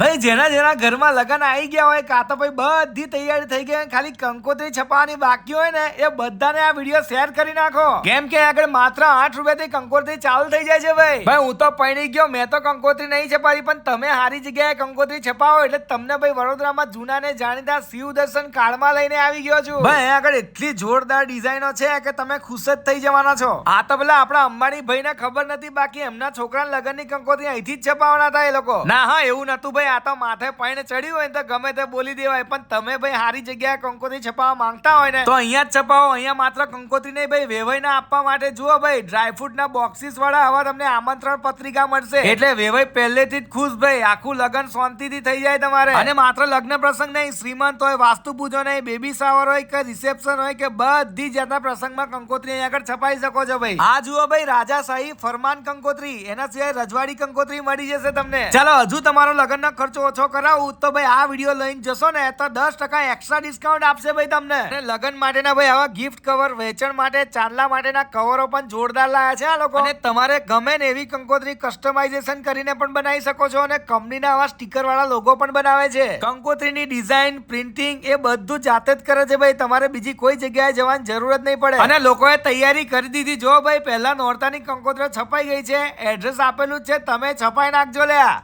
ભાઈ, જેના જેના ઘરમાં લગન આવી ગયા હોય, કાં તો ભાઈ બધી તૈયારી થઈ ગઈ ખાલી કંકોત્રી છપાવવાની બાકી હોય ને, એ બધાને આ વીડિયો શેર કરી નાખો. કેમ કે આગળ માત્ર આઠ રૂપિયાથી કંકોત્રી ચાલુ થઈ જાય છે ભાઈ. ભાઈ, હું તો પડી ગયો, મેં તો કંકોત્રી નહીં છપાવી, પણ તમે સારી જગ્યાએ કંકોત્રી છપાવો એટલે તમને ભાઈ વડોદરામાં જૂના ને જાણીતા શિવ દર્શન કાળમાં લઈને આવી ગયો છું. ભાઈ આગળ એટલી જોરદાર ડિઝાઇનો છે કે તમે ખુશ જ થઈ જવાના છો. આ તો પેલા આપણા અંબાણી ભાઈને ખબર નથી, બાકી એમના છોકરાના લગ્નની કંકોત્રી અહીંથી જ છપાવવાના હતા એ લોકો. ના, હા, એવું નતું ભાઈ. આ તો માથે પૈણે ચડ્યું હોય તો ગમે તે બોલી દેવાય. પણ તમે ભાઈ સારી જગ્યાએ કંકોત્રી છપાવવા માંગતા હોય ને તો અહીંયા જ છપાવો અહીંયા માત્ર કંકોત્રી નહીં ભાઈ વેવાઈના આપવા માટે જુઓ ભાઈ ડ્રાયફ્રૂટ ના બોક્સીસ વાળા હવે તમને આમંત્રણ પત્રિકા મળશે. એટલે વેવાઈ પહેલેથી જ ખુશ ભાઈ આખું લગ્ન શાંતિથી થઈ જાય તમારે. અને માત્ર લગ્ન પ્રસંગ નહીં શ્રીમંત હોય વાસ્તુ પૂજો નહીં બેબી શાવર હોય કે રિસેપ્શન હોય કે બધી જાતના પ્રસંગમાં કંકોત્રી અહીંયા આગળ છપાઈ શકો છો ભાઈ. આ જુઓ ભાઈ રાજાશાહી ફરમાન કંકોત્રી એના સિવાય રજવાડી કંકોત્રી મળી જશે તમને. ચાલો હજુ તમારો લગ્નનો ખર્ચો ઓછો કરાવું તો ભાઈ આ વીડિયો લઈને જશો ને તો દસ ટકા એક્સ્ટ્રા ડિસ્કાઉન્ટ આપશે ભાઈ તમને. અને લગ્ન માટેના ભાઈ આવા ગિફ્ટ કવર વેચાણ માટે, ચાંદલા માટેના કવરો પણ જોરદાર લાયા છે આ લોકો. અને તમારે ગમે ને એવી કંકોત્રી કસ્ટમાઇઝેશન કરીને પણ બનાવી શકો છો અને કંપનીના આવા સ્ટીકર વાળા લોગો પણ બનાવે છે. કંકોત્રીની ડિઝાઇન પ્રિન્ટિંગ એ બધું જાતે જ કરે છે ભાઈ. તમારે બીજી કોઈ જગ્યાએ જવાની જરૂરત નહીં પડે. અને લોકોએ તૈયારી કરી દીધી. જો ભાઈ પહેલા નોરતાની કંકોત્રીઓ છપાઈ ગઈ છે એડ્રેસ આપેલું જ છે, તમે છપાઈ નાખજો લ્યા.